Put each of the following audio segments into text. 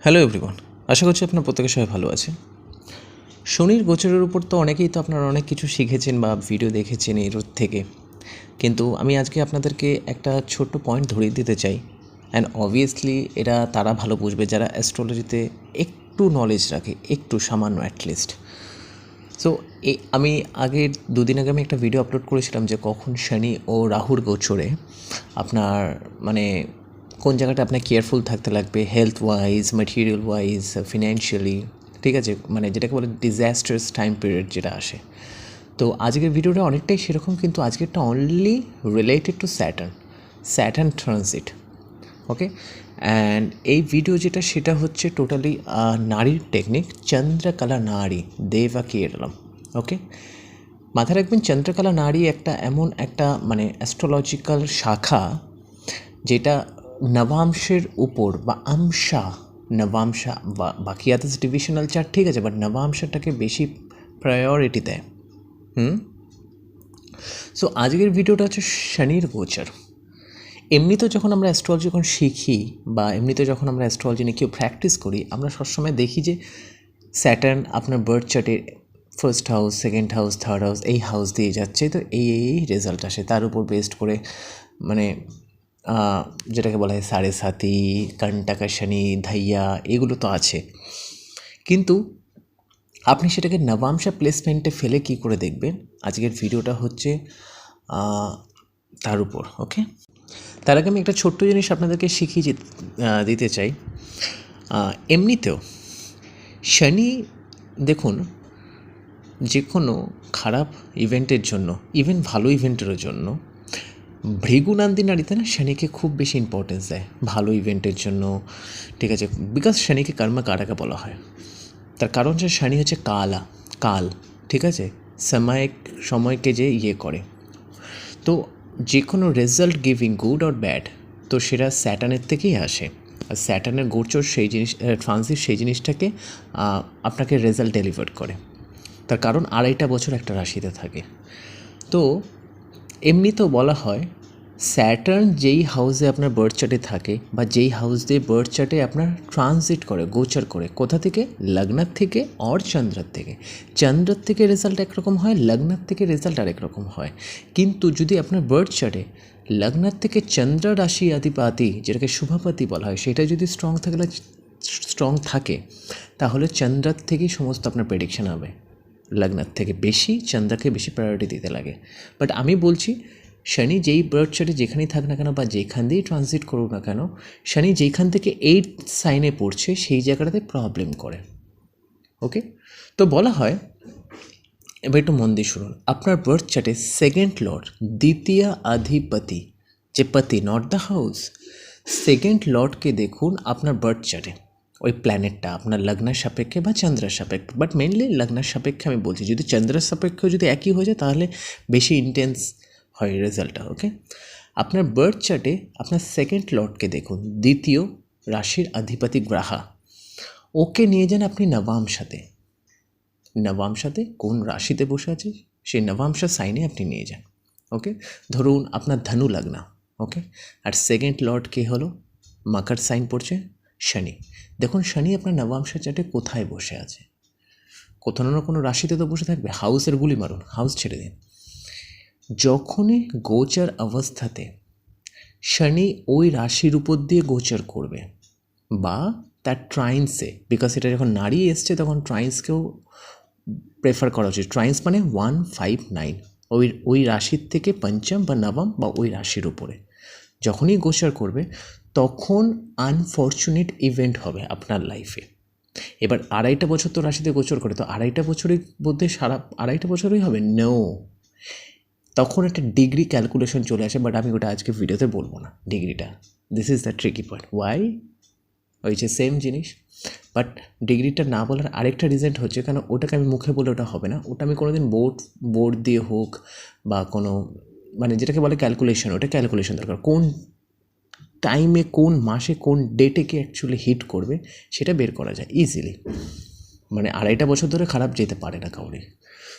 Hello everyone আশা করছি আপনার প্রত্যেকের সবাই ভালো আছে শনির গোচরের উপর তো অনেকেই তো আপনারা অনেক কিছু শিখেছেন বা ভিডিও দেখেছেন এর থেকে। কিন্তু আমি আজকে আপনাদেরকে একটা ছোট্ট পয়েন্ট ধরিয়ে দিতে চাই। অ্যান্ড অবভিয়াসলি এটা তারা ভালো বুঝবে যারা অ্যাস্ট্রোলজিতে একটু নলেজ রাখে, একটু সামান্য অ্যাটলিস্ট সো এ, আমি আগের দুদিন আগে আমি একটা ভিডিও আপলোড করেছিলাম যে কখন শনি ও রাহুর গোচরে আপনার মানে কোন জায়গাটা আপনার কেয়ারফুল থাকতে লাগবে health wise material wise financially ঠিক আছে? মানে যেটাকে বলে ডিজাস্টার্স টাইম পিরিয়ড যেটা আসে। তো আজকের ভিডিওটা অনেকটাই সেরকম, কিন্তু আজকেরটা only related to Saturn Saturn transit okay and এই ভিডিও যেটা, সেটা হচ্ছে টোটালি নারীর টেকনিক চন্দ্রকলা নারী, দেবা কেরলম ওকে মাথায় রাখবেন, চন্দ্রকলা নারী একটা এমন একটা মানে অ্যাস্ট্রোলজিক্যাল শাখা, যেটা নবাংশের উপর বা আমসা নবাংশা বা বাকি আদার্স ডিভিশনাল চার্ট ঠিক আছে বাট নবাংশটাকে বেশি প্রায়োরিটি দেয়। হুম? সো আজকের ভিডিওটা হচ্ছে শনির গোচর এমনিতে যখন আমরা অ্যাস্ট্রোলজি যখন শিখি বা এমনিতে যখন আমরা অ্যাস্ট্রোলজি নিয়ে কেউ প্র্যাকটিস করি, আমরা সবসময় দেখি যে স্যাটার্ন আপনার বার্থ চার্টে first house second house third house এই হাউস দিয়ে যাচ্ছে। তো এই এই রেজাল্ট আসে। তার উপর বেস্ট করে মানে যেটাকে বলা হয় সাড়ে সাতি কন্টাকা শনি ধাইয়া, এগুলো তো আছে। কিন্তু আপনি সেটাকে নবাংশা প্লেসমেন্টে ফেলে কি করে দেখবেন? আজকের ভিডিওটা হচ্ছে তার উপর, ওকে? তার আগে আমি একটা ছোট্ট জিনিস আপনাদেরকে শিখিয়ে দিতে চাই। এমনিতেও শনি, দেখুন, যে কোনো খারাপ ইভেন্টের জন্য ইভেন ভালো ইভেন্টেরও জন্য ভৃগুনান্দি নারীতে না শনিকে খুব বেশি ইম্পর্টেন্স দেয় ভালো ইভেন্টের জন্য, ঠিক আছে? বিকজ শনিকে কর্ম কারাকা বলা হয়। তার কারণ যে শনি হচ্ছে কালা, কাল, ঠিক আছে? সময়, সময়কে যে ইয়ে করে। তো যে কোনো result giving good or bad তো সেটা স্যাটানের থেকেই আসে। আর স্যাটানের গোচর সেই জিনিস ট্রানজিট সেই জিনিসটাকে আপনাকে রেজাল্ট ডেলিভার করে। তার কারণ আড়াইটা বছর একটা রাশিতে থাকে। তো এমনিতেও বলা হয় স্যাটার্ন যেই হাউসে আপনার বার্থ চার্টে থাকে বা যেই হাউস দিয়ে বার্থ চার্টে আপনার ট্রানজিট করে, গোচর করে, কোথা থেকে? লগ্নার থেকে অর চন্দ্রার থেকে। চন্দ্রার থেকে রেজাল্ট একরকম হয়, লগ্নার থেকে রেজাল্ট আরেক রকম হয়। কিন্তু যদি আপনার বার্থ চার্টে লগ্নার থেকে চন্দ্র রাশি আদিপাতি যেটাকে শুভাপাতি বলা হয়, সেটা যদি স্ট্রং থাকলে স্ট্রং থাকে, তাহলে চন্দ্রার থেকেই সমস্ত আপনার প্রেডিকশান হবে। লগ্নার থেকে বেশি চন্দ্রকে বেশি প্রায়োরিটি দিতে লাগে। বাট আমি বলছি, শনি যেই বার্থ চার্টে যেখানেই থাক না কেন বা যেখান দিয়েই ট্রানজিট করুক না কেন, শনি যেখান থেকে এইট সাইনে পড়ছে সেই জায়গাটাতে প্রবলেম করে। ওকে তো বলা হয়, এবার একটু মন দিয়ে শুনুন। আপনার বার্থ চার্টে সেকেন্ড লর্ড দ্বিতীয় অধিপতি যে পতি নট দ্য হাউস সেকেন্ড লর্ডকে দেখুন আপনার বার্থ চার্টে ওই প্ল্যানেটটা আপনার লগ্নের সাপেক্ষে বা চন্দ্রের সাপেক্ষে বাট মেনলি লগ্নের সাপেক্ষে আমি বলছি। যদি চন্দ্রের সাপেক্ষেও যদি একই হয়ে যায়, তাহলে বেশি ইন্টেন্স হয় রেজাল্টটা ওকে আপনার বার্থ চার্টে আপনার সেকেন্ড লর্ডকে দেখুন, দ্বিতীয় রাশির অধিপতি গ্রাহা। ওকে নিয়ে যান আপনি নবাংশাতে। নবাংশাতে কোন রাশিতে বসে আছে? সেই নবাংশা সাইনে আপনি নিয়ে যান ওকে ধরুন আপনার ধনু লগ্না ওকে আর সেকেন্ড লর্ড কে হলো? মাকার সাইন পড়ছে। শনি। দেখুন, শনি আপনার নবাংশা চার্টে কোথায় বসে আছে? কোথাও না কোনো রাশিতে তো বসে থাকবে। হাউসের গুলি মারুন, হাউস ছেড়ে দিন। যখনই গোচর অবস্থাতে শনি ওই রাশির উপর দিয়ে গোচর করবে বা তার ট্রাইন্সে বিকজ এটা যখন নারী এসছে, তখন ট্রাইন্সকেও প্রেফার করা উচিত। ট্রাইন্স মানে ওয়ান ফাইভ নাইন ওই ওই রাশির থেকে পঞ্চম বা নবম বা ওই রাশির উপরে। যখনই গোচর করবে, তখন আনফর্চুনেট ইভেন্ট হবে আপনার লাইফে এবার আড়াইটা বছর তো রাশিতে গোচর করে, তো আড়াইটা বছরের মধ্যে সারা, আড়াইটা বছরই হবে? নো তখন একটা ডিগ্রি ক্যালকুলেশন চলে আসে বাট আমি ওটা আজকে ভিডিওতে বলব না ডিগ্রিটা this is the tricky point why ওই যে সেম জিনিস বাট ডিগ্রিটা না বলার আরেকটা রিজেন্ট হচ্ছে, কেন ওটাকে আমি মুখে বলে ওটা হবে না? ওটা আমি কোনোদিন বোর্ড বোর্ড দিয়ে হোক বা কোনো মানে যেটাকে বলে ক্যালকুলেশন ওটা ক্যালকুলেশন দরকার। কোন টাইমে কোন মাসে, কোন ডেটে কি অ্যাকচুয়ালি হিট করবে, সেটা বের করা যায় ইজিলি মানে আড়াইটা বছর ধরে খারাপ যেতে পারে না কাউরে।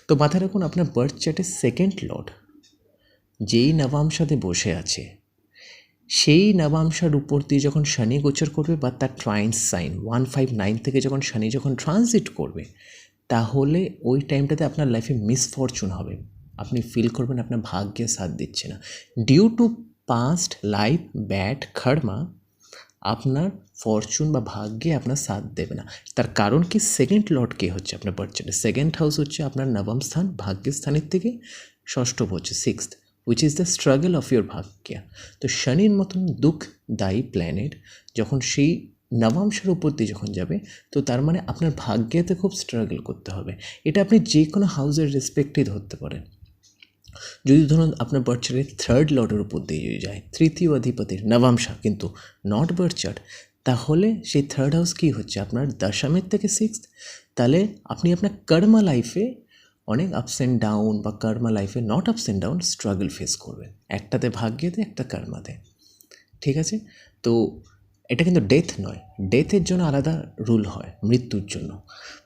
তো মাথায় রাখুন, আপনার বার্থ চার্টে সেকেন্ড লর্ড যেই নবাংশাতে বসে আছে, সেই নবাংশার উপর দিয়ে যখন শনি গোচর করবে বা তার trines sign one five nine থেকে যখন শনি যখন ট্রানজিট করবে, তাহলে ওই টাইমটাতে আপনার লাইফে মিসফরচুন হবে। আপনি ফিল করবেন আপনার ভাগ্যে সাথ দিচ্ছে না। Due to past life bad karma আপনার ফরচুন বা ভাগ্যে আপনার সাথ দেবে না। তার কারণ কি? সেকেন্ড লর্ড কে হচ্ছে আপনার বার্থচার্টে সেকেন্ড হাউস হচ্ছে আপনার নবম স্থান, ভাগ্যের স্থানের থেকে ষষ্ঠ হচ্ছে sixth which is the struggle of your bhagya. তো শনির মতন দুঃখদায়ী প্ল্যানেট যখন সেই নবাংশের উপর দিয়ে যখন যাবে, তো তার মানে আপনার ভাগ্যেতে খুব স্ট্রাগল করতে হবে। এটা আপনি যে কোনো হাউসের রেসপেক্টে ধরতে পারেন। যদি ধরুন আপনার বার্থচার্টের থার্ড লর্ডের উপর দিয়ে যদি যায়, তৃতীয় অধিপতির নবাংশা কিন্তু নট বার্থচার্ট তাহলে সেই থার্ড হাউস কী হচ্ছে? আপনার দশমের থেকে সিক্স তাহলে আপনি আপনার কর্মা লাইফে অনেক আপস অ্যান্ড ডাউন বা কর্মা লাইফে not ups and down struggle face করবেন। একটাতে ভাগ্যেতে একটা কর্মাতে ঠিক আছে? তো এটা কিন্তু ডেথ নয়। ডেথের জন্য আলাদা রুল হয়, মৃত্যুর জন্য।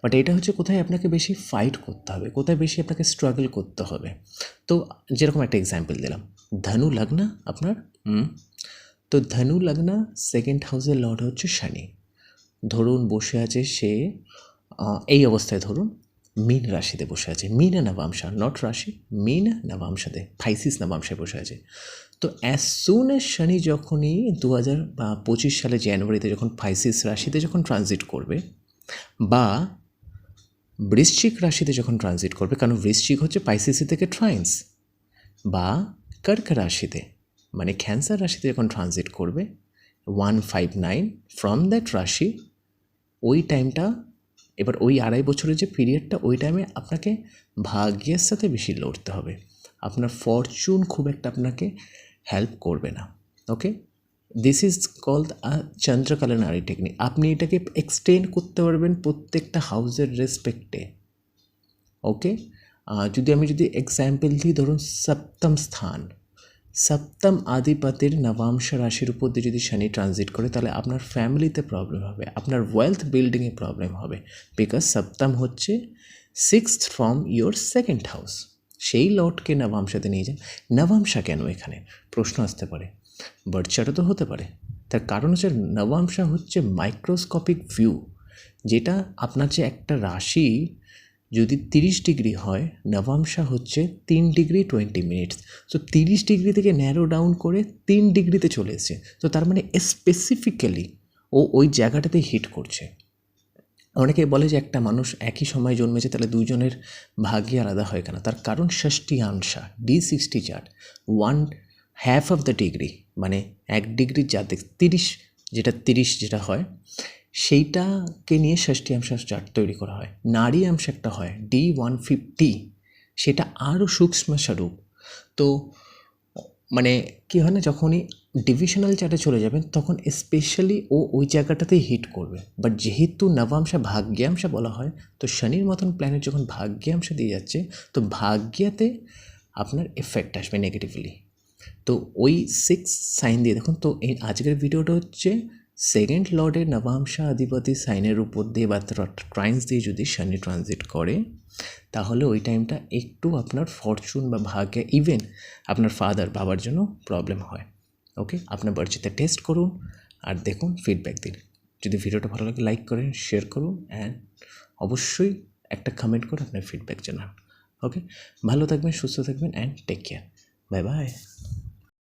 বাট এটা হচ্ছে কোথায় আপনাকে বেশি ফাইট করতে হবে, কোথায় বেশি আপনাকে স্ট্রাগল করতে হবে। তো যেরকম একটা এক্সাম্পল দিলাম, ধনু লগ্ন আপনার তো ধনু লগ্ন সেকেন্ড হাউসের লর্ড হচ্ছে শনি। ধরুন বসে আছে সে এই অবস্থায় ধরুন মীন রাশিতে বসে আছে, মিনা নবাংশা নট রাশি, মীন, নবাংশাতে ফাইসিস নবাংশায় বসে আছে। তো অ্যাজ সুন এস শনি যখনই দু হাজার পঁচিশ সালে জানুয়ারিতে যখন ফাইসিস রাশিতে যখন ট্রানজিট করবে বা বৃশ্চিক রাশিতে যখন ট্রানজিট করবে, কারণ বৃশ্চিক হচ্ছে পাইসিসি থেকে ট্রাইন্স বা কর্ক রাশিতে মানে ক্যান্সার রাশিতে যখন ট্রানজিট করবে one five nine from that rashi, ওই টাইমটা এবার ওই আড়াই বছরের যে পিরিয়ডটা, ওই টাইমে আপনাকে ভাগ্যের সাথে বেশি লড়তে হবে। আপনার ফরচুন খুব একটা আপনাকে হেল্প করবে না okay this is called a চন্দ্রকালনারি technique আপনি এটাকে এক্সটেন্ড করতে পারবেন প্রত্যেকটা হাউসের রেসপেক্টে ওকে যদি আমি যদি এক্সাম্পল দিই, ধরুন সপ্তম স্থান। সপ্তম আধিপতির নবাংশ রাশির উপর দিয়ে যদি শনি ট্রানজিট করে, তাহলে আপনার ফ্যামিলিতে প্রবলেম হবে, আপনার ওয়েলথ বিল্ডিংয়ে প্রবলেম হবে বিকজ সপ্তম হচ্ছে sixth from your second house সেই লটকে নবাংশাতে নিয়ে যান। নবাংশা কেন এখানে? প্রশ্ন আসতে পারে। বার্থচারও তো হতে পারে। তার কারণ হচ্ছে নবাংশা হচ্ছে মাইক্রোস্কোপিক ভিউ যেটা আপনার যে একটা রাশি যদি তিরিশ ডিগ্রি হয় নবাংশা হচ্ছে তিন ডিগ্রি টোয়েন্টি মিনিটস। তো তিরিশ ডিগ্রি থেকে ন্যারো ডাউন করে তিন ডিগ্রিতে চলে এসেছে। তো তার মানে স্পেসিফিক্যালি ও ওই জায়গাটাতে হিট করছে। অনেকে বলে যে একটা মানুষ একই সময় জন্মেছে, তাহলে দুজনের ভাগ্যে আলাদা হয় কেন? তার কারণ ষষ্ঠী আংশা D sixty chart one half of the degree মানে এক ডিগ্রি যাতে তিরিশ যেটা তিরিশ যেটা হয়, সেইটাকে নিয়ে ষষ্ঠী অংশ চার্ট তৈরি করা হয়। নারী অংশ একটা হয় ডি ওয়ান ফিফটি সেটা আরও সূক্ষ্ম স্বরূপ। তো মানে কী হয় না, যখনই ডিভিশনাল চার্টে চলে যাবেন, তখন স্পেশালি ও ওই জায়গাটাতেই হিট করবে। বাট যেহেতু নবাংশা ভাগ্যাংশা বলা হয়, তো শনির মতন প্ল্যানেট যখন ভাগ্যাংশ দিয়ে যাচ্ছে, তো ভাগ্যাতে আপনার এফেক্ট আসবে নেগেটিভলি তো ওই সিক্স সাইন দিয়ে, দেখুন তো, এই আজকের ভিডিওটা হচ্ছে সেকেন্ড লর্ডের নবাংশা অধিপতি সাইনের উপর দিয়ে বা ট্রাইন্স দিয়ে যদি শনি ট্রানজিট করে, তাহলে ওই টাইমটা একটু আপনার ফরচুন বা ভাগ্যে ইভেন আপনার ফাদার বাবার জন্য প্রবলেম হয়। ওকে আপনার বার্থিতে টেস্ট করুন আর দেখুন ফিডব্যাক দিন। যদি ভিডিওটা ভালো লাগে লাইক করেন শেয়ার করুন অ্যান্ড অবশ্যই একটা কমেন্ট করে আপনার ফিডব্যাক জানান। ওকে ভালো থাকবেন, সুস্থ থাকবেন and take care bye bye